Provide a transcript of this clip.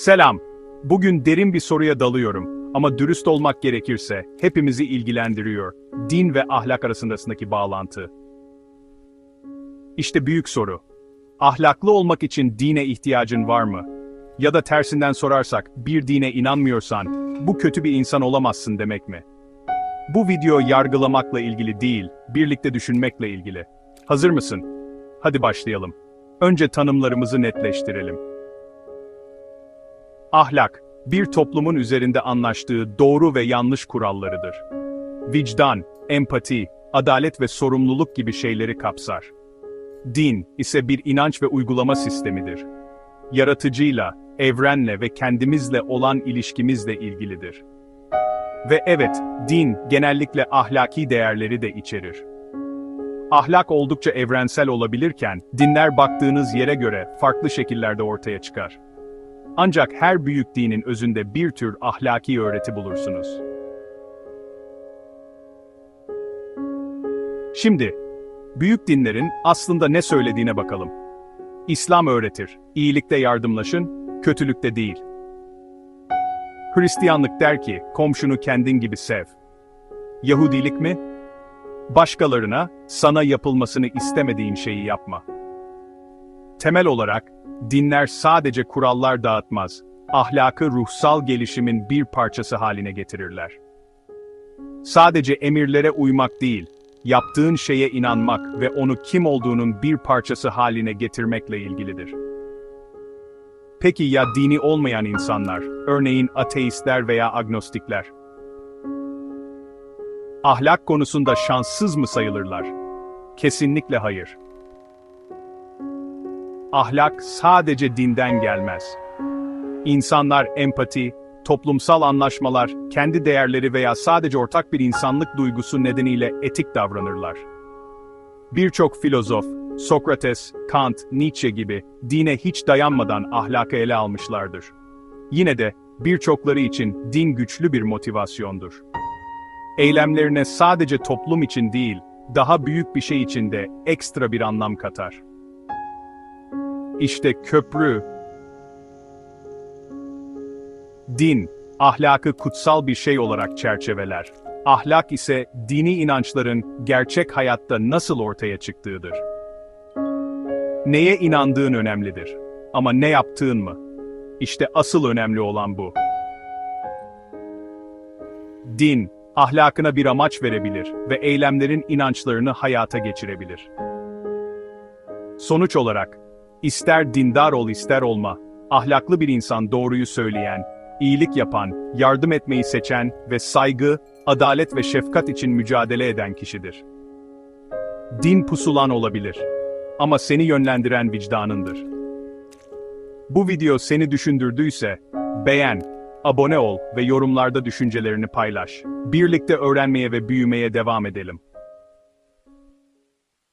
Selam. Bugün derin bir soruya dalıyorum ama dürüst olmak gerekirse hepimizi ilgilendiriyor. Din ve ahlak arasındaki bağlantı. İşte büyük soru. Ahlaklı olmak için dine ihtiyacın var mı? Ya da tersinden sorarsak, bir dine inanmıyorsan, bu kötü bir insan olamazsın demek mi? Bu video yargılamakla ilgili değil, birlikte düşünmekle ilgili. Hazır mısın? Hadi başlayalım. Önce tanımlarımızı netleştirelim. Ahlak, bir toplumun üzerinde anlaştığı doğru ve yanlış kurallarıdır. Vicdan, empati, adalet ve sorumluluk gibi şeyleri kapsar. Din ise bir inanç ve uygulama sistemidir. Yaratıcıyla, evrenle ve kendimizle olan ilişkimizle ilgilidir. Ve evet, din genellikle ahlaki değerleri de içerir. Ahlak oldukça evrensel olabilirken, dinler baktığınız yere göre farklı şekillerde ortaya çıkar. Ancak her büyük dinin özünde bir tür ahlaki öğreti bulursunuz. Şimdi, büyük dinlerin aslında ne söylediğine bakalım. İslam öğretir, iyilikte yardımlaşın, kötülükte değil. Hristiyanlık der ki, komşunu kendin gibi sev. Yahudilik mi? Başkalarına, sana yapılmasını istemediğin şeyi yapma. Temel olarak, dinler sadece kurallar dağıtmaz, ahlakı ruhsal gelişimin bir parçası haline getirirler. Sadece emirlere uymak değil, yaptığın şeye inanmak ve onu kim olduğunun bir parçası haline getirmekle ilgilidir. Peki ya dini olmayan insanlar, örneğin ateistler veya agnostikler? Ahlak konusunda şanssız mı sayılırlar? Kesinlikle hayır. Ahlak sadece dinden gelmez. İnsanlar empati, toplumsal anlaşmalar, kendi değerleri veya sadece ortak bir insanlık duygusu nedeniyle etik davranırlar. Birçok filozof, Sokrates, Kant, Nietzsche gibi dine hiç dayanmadan ahlakı ele almışlardır. Yine de birçokları için din güçlü bir motivasyondur. Eylemlerine sadece toplum için değil, daha büyük bir şey için de ekstra bir anlam katar. İşte köprü. Din, ahlakı kutsal bir şey olarak çerçeveler. Ahlak ise dini inançların gerçek hayatta nasıl ortaya çıktığıdır. Neye inandığın önemlidir. Ama ne yaptığın mı? İşte asıl önemli olan bu. Din, ahlakına bir amaç verebilir ve eylemlerin inançlarını hayata geçirebilir. Sonuç olarak, ister dindar ol ister olma, ahlaklı bir insan doğruyu söyleyen, iyilik yapan, yardım etmeyi seçen ve saygı, adalet ve şefkat için mücadele eden kişidir. Din pusulan olabilir ama seni yönlendiren vicdanındır. Bu video seni düşündürdüyse, beğen, abone ol ve yorumlarda düşüncelerini paylaş. Birlikte öğrenmeye ve büyümeye devam edelim.